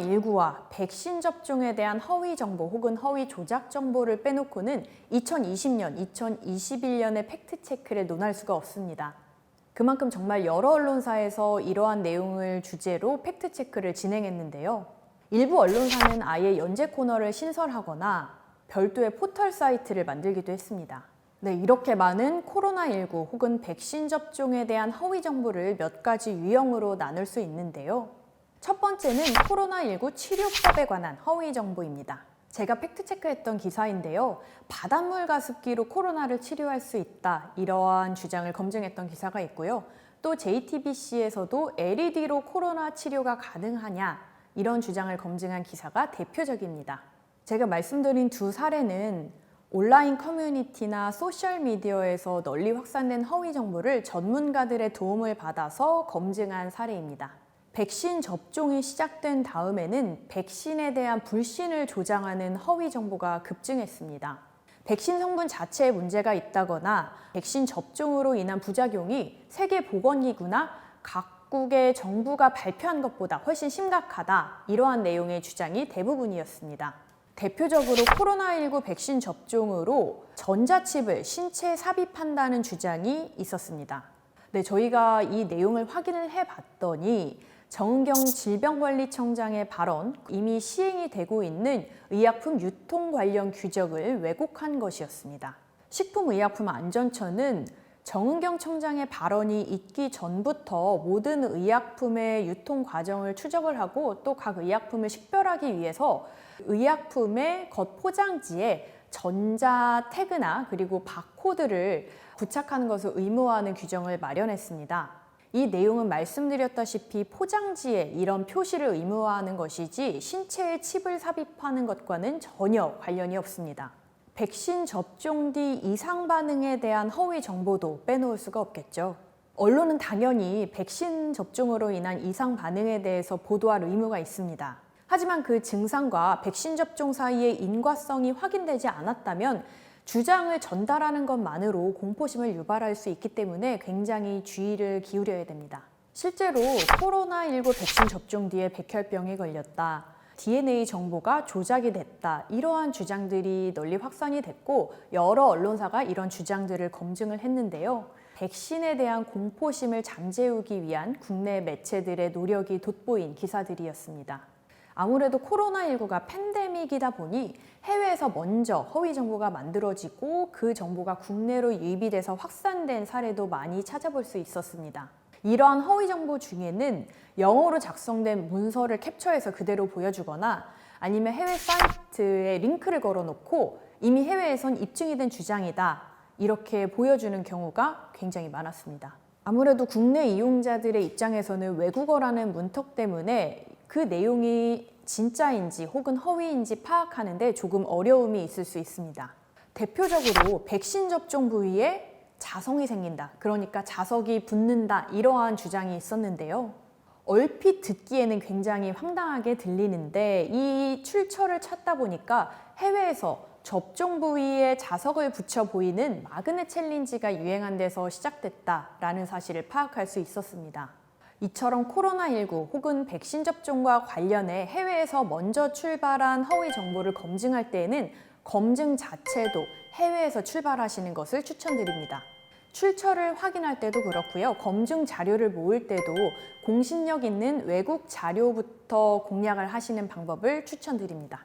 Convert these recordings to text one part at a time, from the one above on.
정보와 백신 접종에 대한 허위 정보 혹은 허위 조작 정보를 빼놓고는 2020년, 2021년의 팩트 체크를 논할 수가 없습니다. 그만큼 정말 여러 언론사에서 이러한 내용을 주제로 팩트 체크를 진행했는데요. 일부 언론사는 아예 연재 코너를 신설하거나 별도의 포털 사이트를 만들기도 했습니다. 네, 이렇게 많은 코로나19 혹은 백신 접종에 대한 허위 정보를 몇 가지 유형으로 나눌 수 있는데요. 첫 번째는 코로나19 치료법에 관한 허위 정보입니다. 제가 팩트체크했던 기사인데요. 바닷물 가습기로 코로나를 치료할 수 있다. 이러한 주장을 검증했던 기사가 있고요. 또 JTBC에서도 LED로 코로나 치료가 가능하냐. 이런 주장을 검증한 기사가 대표적입니다. 제가 말씀드린 두 사례는 온라인 커뮤니티나 소셜미디어에서 널리 확산된 허위 정보를 전문가들의 도움을 받아서 검증한 사례입니다. 백신 접종이 시작된 다음에는 백신에 대한 불신을 조장하는 허위 정보가 급증했습니다. 백신 성분 자체에 문제가 있다거나 백신 접종으로 인한 부작용이 세계보건기구나 각국의 정부가 발표한 것보다 훨씬 심각하다. 이러한 내용의 주장이 대부분이었습니다. 대표적으로 코로나19 백신 접종으로 전자칩을 신체에 삽입한다는 주장이 있었습니다. 네, 저희가 이 내용을 확인을 해 봤더니 정은경 질병관리청장의 발언, 이미 시행이 되고 있는 의약품 유통 관련 규정을 왜곡한 것이었습니다. 식품의약품안전처는 정은경 청장의 발언이 있기 전부터 모든 의약품의 유통 과정을 추적을 하고 또 각 의약품을 식별하기 위해서 의약품의 겉 포장지에 전자 태그나 그리고 바코드를 부착하는 것을 의무화하는 규정을 마련했습니다. 이 내용은 말씀드렸다시피 포장지에 이런 표시를 의무화하는 것이지 신체에 칩을 삽입하는 것과는 전혀 관련이 없습니다. 백신 접종 뒤 이상 반응에 대한 허위 정보도 빼놓을 수가 없겠죠. 언론은 당연히 백신 접종으로 인한 이상 반응에 대해서 보도할 의무가 있습니다. 하지만 그 증상과 백신 접종 사이의 인과성이 확인되지 않았다면 주장을 전달하는 것만으로 공포심을 유발할 수 있기 때문에 굉장히 주의를 기울여야 됩니다. 실제로 코로나19 백신 접종 뒤에 백혈병에 걸렸다. DNA 정보가 조작이 됐다. 이러한 주장들이 널리 확산이 됐고 여러 언론사가 이런 주장들을 검증을 했는데요. 백신에 대한 공포심을 잠재우기 위한 국내 매체들의 노력이 돋보인 기사들이었습니다. 아무래도 코로나19가 팬데믹이다 보니 해외에서 먼저 허위 정보가 만들어지고 그 정보가 국내로 유입이 돼서 확산된 사례도 많이 찾아볼 수 있었습니다. 이러한 허위 정보 중에는 영어로 작성된 문서를 캡처해서 그대로 보여주거나 아니면 해외 사이트에 링크를 걸어놓고 이미 해외에선 입증이 된 주장이다. 이렇게 보여주는 경우가 굉장히 많았습니다. 아무래도 국내 이용자들의 입장에서는 외국어라는 문턱 때문에 그 내용이 진짜인지 혹은 허위인지 파악하는데 조금 어려움이 있을 수 있습니다. 대표적으로 백신 접종 부위에 자성이 생긴다. 그러니까 자석이 붙는다. 이러한 주장이 있었는데요. 얼핏 듣기에는 굉장히 황당하게 들리는데 이 출처를 찾다 보니까 해외에서 접종 부위에 자석을 붙여 보이는 마그넷 챌린지가 유행한 데서 시작됐다라는 사실을 파악할 수 있었습니다. 이처럼 코로나19 혹은 백신 접종과 관련해 해외에서 먼저 출발한 허위 정보를 검증할 때에는 검증 자체도 해외에서 출발하시는 것을 추천드립니다. 출처를 확인할 때도 그렇고요. 검증 자료를 모을 때도 공신력 있는 외국 자료부터 공략을 하시는 방법을 추천드립니다.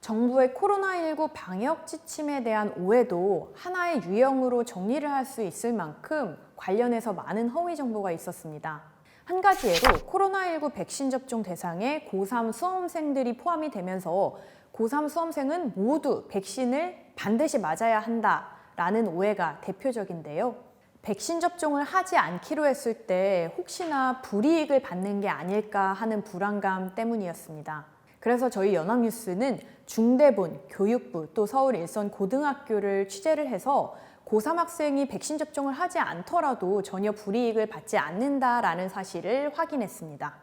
정부의 코로나19 방역 지침에 대한 오해도 하나의 유형으로 정리를 할 수 있을 만큼 관련해서 많은 허위 정보가 있었습니다. 한 가지 예로 코로나19 백신 접종 대상에 고3 수험생들이 포함이 되면서 고3 수험생은 모두 백신을 반드시 맞아야 한다라는 오해가 대표적인데요. 백신 접종을 하지 않기로 했을 때 혹시나 불이익을 받는 게 아닐까 하는 불안감 때문이었습니다. 그래서 저희 연합뉴스는 중대본, 교육부 또 서울 일선 고등학교를 취재를 해서 고3 학생이 백신 접종을 하지 않더라도 전혀 불이익을 받지 않는다라는 사실을 확인했습니다.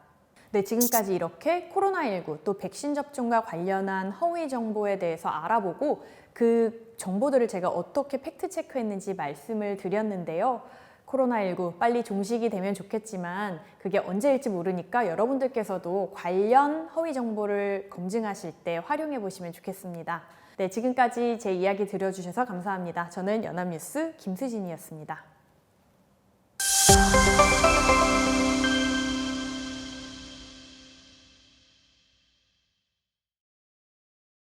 네, 지금까지 이렇게 코로나19 또 백신 접종과 관련한 허위 정보에 대해서 알아보고 그 정보들을 제가 어떻게 팩트 체크했는지 말씀을 드렸는데요. 코로나19 빨리 종식이 되면 좋겠지만 그게 언제일지 모르니까 여러분들께서도 관련 허위 정보를 검증하실 때 활용해 보시면 좋겠습니다. 네, 지금까지 제 이야기 들려주셔서 감사합니다. 저는 연합뉴스 김수진이었습니다.